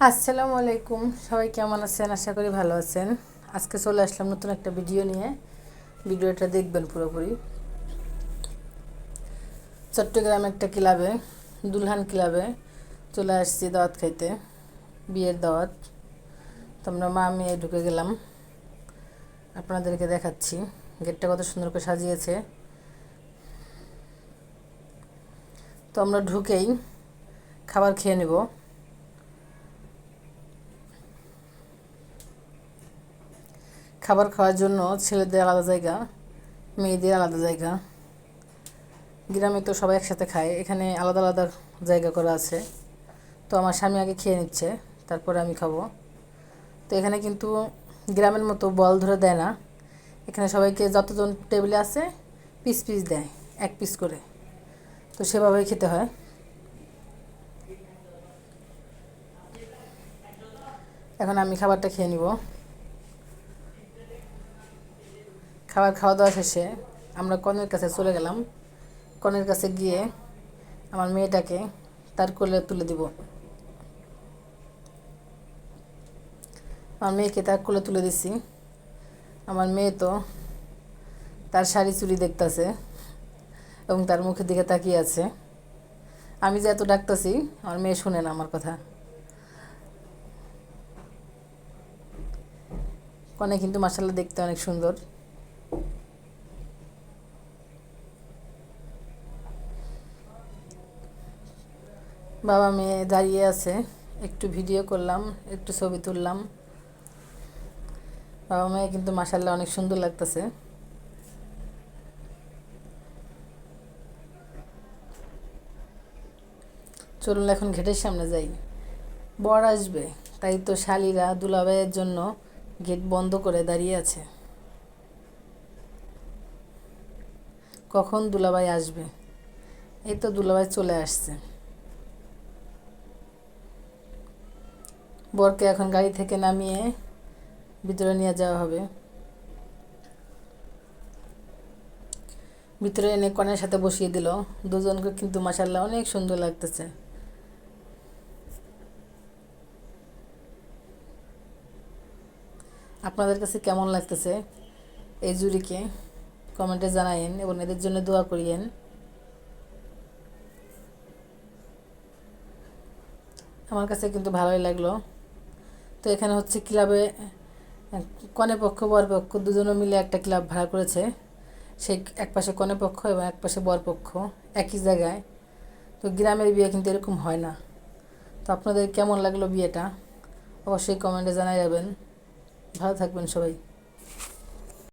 আসসালামু আলাইকুম সবাই কেমন আছেন? আশা করি ভালো আছেন। আজকে চলে আসলাম নতুন একটা ভিডিও নিয়ে। ভিডিওটা দেখবেন পুরোপুরি। চট্টগ্রাম একটা ক্লাবে, দুলহান ক্লাবে চলে আসছি দাওয়াত খাইতে, বিয়ের দাওয়াত। তো আমরা মা মেয়ে ঢুকে গেলাম। আপনাদেরকে দেখাচ্ছি। গেটটা কত সুন্দর করে সাজিয়েছে। তো আমরা ঢুকেই খাবার খেয়ে নেব। খাবার খাওয়ার জন্য ছেলেদের আলাদা জায়গা, মেয়েদের আলাদা জায়গা। গ্রামে তো সবাই একসাথে খায়, এখানে আলাদা আলাদা জায়গা করা আছে। তো আমার স্বামী আগে খেয়ে নিচ্ছে, তারপরে আমি খাব। তো এখানে কিন্তু গ্রামের মতো বল ধরে দেয় না। এখানে সবাইকে যতজন টেবিলে আছে, পিস পিস দেয়, এক পিস করে। তো সেভাবেই খেতে হয়। এখন আমি খাবারটা খেয়ে নিব। খাবার খাওয়া দাওয়া শেষে আমরা কনের কাছে চলে গেলাম। কনের কাছে গিয়ে আমার মেয়েটাকে তার কোলে তুলে দিব। আমার মেয়েকে তার কোলে তুলে দিছি। আমার মেয়ে তো তার শাড়ি চুরি দেখতেছে এবং তার মুখের দিকে তাকিয়ে আছে। আমি যে এত ডাকতেছি, আমার মেয়ে শুনে না আমার কথা। কনে কিন্তু মাসাল্লা দেখতে অনেক সুন্দর। বাবা মেয়ে দাঁড়িয়ে আছে, একটু ভিডিও করলাম, একটু ছবি তুললাম। বাবা মেয়ে কিন্তু মাসাল্লাহ অনেক সুন্দর লাগতেছে। চলুন এখন ঘেটের সামনে যাই। বর আসবে, তাই তো শালিরা দুলাভাইয়ের জন্য গেট বন্ধ করে দাঁড়িয়ে আছে। কখন দুলাভাই আসবে? এই তো দুলাভাই চলে আসছে। বরকে এখন গাড়ি থেকে নামিয়ে ভিতরে নিয়ে যাওয়া হবে। ভিতরে এনে কনের সাথে বসিয়ে দিল। দুজনকে কিন্তু মাসাল্লাহ অনেক সুন্দর লাগতেছে। আপনাদের কাছে কেমন লাগতেছে এই জুড়িকে কমেন্টে জানাইন এবং এদের জন্য দোয়া করিয়েন। আমার কাছে কিন্তু ভালোই লাগল। তো এখানে হচ্ছে ক্লাবে কনে পক্ষ, বর পক্ষ দুজনে মিলে একটা ক্লাব ভাড়া করেছে। সেই এক পাশে কনে পক্ষ এবং এক পাশে বর পক্ষ, একই জায়গায়। তো গ্রামের বিয়ে কিন্তু এরকম হয় না। তো আপনাদের কেমন লাগল বিয়েটা? অবশ্যই কমেন্টে জানাই যাবেন। ভালো থাকবেন সবাই।